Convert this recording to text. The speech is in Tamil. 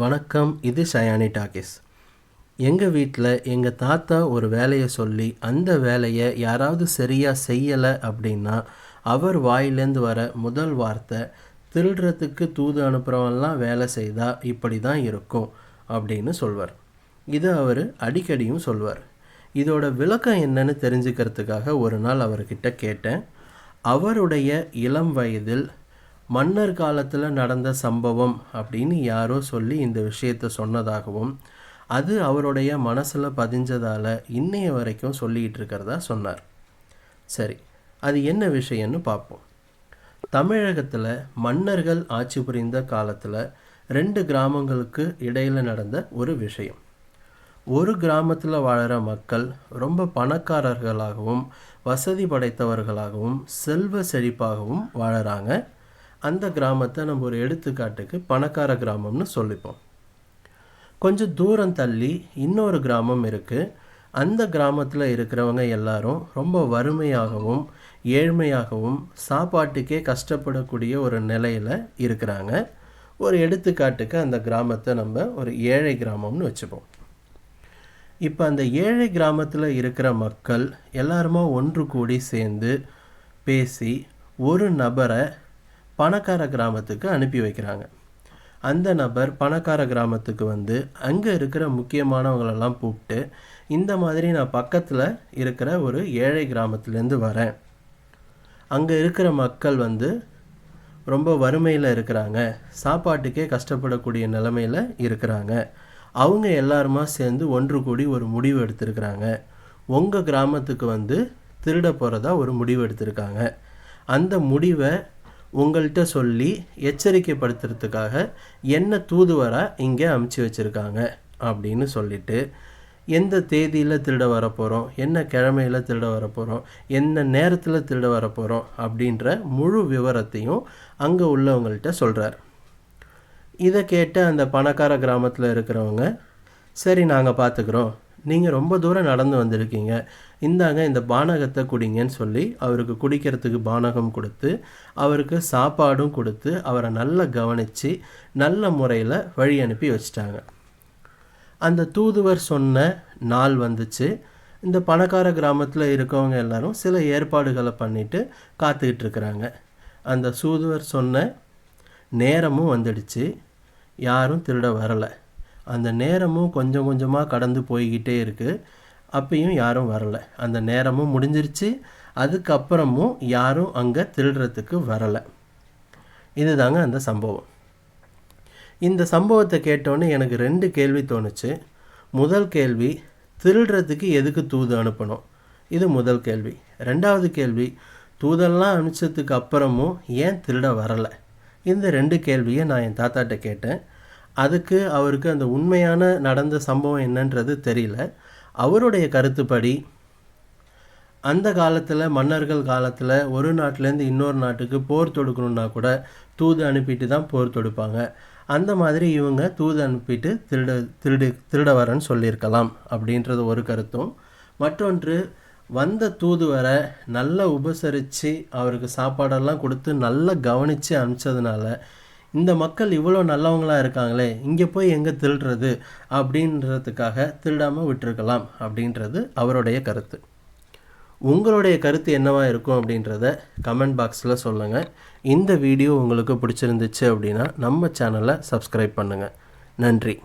வணக்கம் இது ஷயானி டாக்கிஸ். எங்கள் வீட்டில் எங்கள் தாத்தா ஒரு வேலையை சொல்லி அந்த வேலையை யாராவது சரியாக செய்யலை அப்படின்னா அவர் வாயிலேருந்து வர முதல் வார்த்தை திருடுறதுக்கு தூது அனுப்புகிறவன்லாம் வேலை செய்தால் இப்படி தான் இருக்கும் அப்படின்னு சொல்வார். இது அவர் அடிக்கடியும் சொல்வார். இதோட விளக்கம் என்னன்னு தெரிஞ்சுக்கிறதுக்காக ஒரு நாள் அவர்கிட்ட கேட்டேன். அவருடைய இளம் வயதில் மன்னர் காலத்தில் நடந்த சம்பவம் அப்படின்னு யாரோ சொல்லி இந்த விஷயத்த சொன்னதாகவும் அது அவருடைய மனசில் பதிஞ்சதால் இன்னைய வரைக்கும் சொல்லிகிட்டு இருக்கிறதா சொன்னார். சரி அது என்ன விஷயம்னு பார்ப்போம். தமிழகத்தில் மன்னர்கள் ஆட்சி புரிந்த காலத்தில் ரெண்டு கிராமங்களுக்கு இடையில் நடந்த ஒரு விஷயம். ஒரு கிராமத்தில் வாழற மக்கள் ரொம்ப பணக்காரர்களாகவும் வசதி படைத்தவர்களாகவும் செல்வ செழிப்பாகவும் வாழறாங்க. அந்த கிராமத்தை நம்ம ஒரு எடுத்துக்காட்டுக்கு பணக்கார கிராமம்னு சொல்லிப்போம். கொஞ்சம் தூரம் தள்ளி இன்னொரு கிராமம் இருக்குது அந்த கிராமத்தில் இருக்கிறவங்க எல்லாரும் ரொம்ப வறுமையாகவும் ஏழ்மையாகவும் சாப்பாட்டுக்கே கஷ்டப்படக்கூடிய ஒரு நிலையில் இருக்கிறாங்க. ஒரு எடுத்துக்காட்டுக்கு அந்த கிராமத்தை நம்ம ஒரு ஏழை கிராமம்னு வச்சுப்போம். இப்போ அந்த ஏழை கிராமத்தில் இருக்கிற மக்கள் எல்லாருமா ஒன்று கூடி சேர்ந்து பேசி ஒரு நபரை பணக்கார கிராமத்துக்கு அனுப்பி வைக்கிறாங்க. அந்த நபர் பணக்கார கிராமத்துக்கு வந்து அங்கே இருக்கிற முக்கியமானவங்களெல்லாம் கூப்பிட்டு இந்த மாதிரி நான் பக்கத்தில் இருக்கிற ஒரு ஏழை கிராமத்துலேருந்து வரேன். அங்கே இருக்கிற மக்கள் வந்து ரொம்ப வறுமையில் இருக்கிறாங்க. சாப்பாட்டுக்கே கஷ்டப்படக்கூடிய நிலமையில் இருக்கிறாங்க. அவங்க எல்லாருமா சேர்ந்து ஒன்று கூடி ஒரு முடிவு எடுத்திருக்கிறாங்க. உங்கள் கிராமத்துக்கு வந்து திருட போகிறதா ஒரு முடிவு எடுத்திருக்காங்க. அந்த முடிவை உங்கள்கிட்ட சொல்லி எச்சரிக்கைப்படுத்துறதுக்காக என்ன தூதுவராக இங்கே அமுச்சு வச்சுருக்காங்க அப்படின்னு சொல்லிட்டு எந்த தேதியில் திருட வரப்போகிறோம் என்ன கிழமையில் திருட வரப்போகிறோம் என்ன நேரத்தில் திருட வரப்போகிறோம் அப்படின்ற முழு விவரத்தையும் அங்கே உள்ளவங்கள்ட்ட சொல்கிறார் இதை கேட்ட அந்த பணக்கார கிராமத்தில் இருக்கிறவங்க சரி நாங்கள் பார்த்துக்குறோம் நீங்கள் ரொம்ப தூரம் நடந்து வந்திருக்கீங்க. இந்தாங்க இந்த பானகத்தை குடிங்கன்னு சொல்லி அவருக்கு குடிக்கிறதுக்கு பானகம் கொடுத்து அவருக்கு சாப்பாடும் கொடுத்து அவரை நல்லா கவனித்து நல்ல முறையில் வழி அனுப்பி வச்சிட்டாங்க. அந்த தூதுவர் சொன்ன நாள் வந்துச்சு. இந்த பணக்கார கிராமத்தில் இருக்கவங்க எல்லாரும் சில ஏற்பாடுகளை பண்ணிவிட்டு காத்துக்கிட்டு இருக்கிறாங்க. அந்த சூதுவர் சொன்ன நேரமும் வந்துடுச்சு. யாரும் திருட வரலை. அந்த நேரமும் கொஞ்சம் கொஞ்சமாக கடந்து போய்கிட்டே இருக்குது அப்பயும் யாரும் வரலை. அந்த நேரமும் முடிஞ்சிருச்சு. அதுக்கப்புறமும் யாரும் அங்கே திருடுறதுக்கு வரலை. இதுதாங்க அந்த சம்பவம். இந்த சம்பவத்தை கேட்டோன்னே எனக்கு ரெண்டு கேள்வி தோணுச்சு. முதல் கேள்வி திருடுறதுக்கு எதுக்கு தூது அனுப்பணும்? இது முதல் கேள்வி. ரெண்டாவது கேள்வி தூதெல்லாம் அனுப்பிச்சதுக்கு அப்புறமும் ஏன் திருட வரலை? இந்த ரெண்டு கேள்வியை நான் என் தாத்தாட்ட கேட்டேன். அதுக்கு அவருக்கு அந்த உண்மையான நடந்த சம்பவம் என்னன்றது தெரியல. அவருடைய கருத்துப்படி அந்த காலத்தில் மன்னர்கள் காலத்தில் ஒரு நாட்டிலேருந்து இன்னொரு நாட்டுக்கு போர் தொடுக்கணுன்னா கூட தூது அனுப்பிட்டு தான் போர் தொடுப்பாங்க. அந்த மாதிரி இவங்க தூது அனுப்பிட்டு திருட திருடு திருட வரன்னு சொல்லியிருக்கலாம் அப்படின்றது ஒரு கருத்தும். மற்றொன்று வந்த தூதுவரை நல்லா உபசரித்து அவருக்கு சாப்பாடெல்லாம் கொடுத்து நல்லா கவனித்து அனுப்பிச்சதுனால இந்த மக்கள் இவ்வளோ நல்லவங்களா இருக்காங்களே இங்கே போய் எங்கே திருடுறது அப்படின்றதுக்காக திருடாமல் விட்டுருக்கலாம் அப்படின்றது அவருடைய கருத்து. உங்களுடைய கருத்து என்னவா இருக்கும் அப்படின்றத கமெண்ட் பாக்ஸில் சொல்லுங்கள் இந்த வீடியோ உங்களுக்கு பிடிச்சிருந்துச்சு அப்படின்னா நம்ம சேனலை சப்ஸ்கிரைப் பண்ணுங்கள் நன்றி.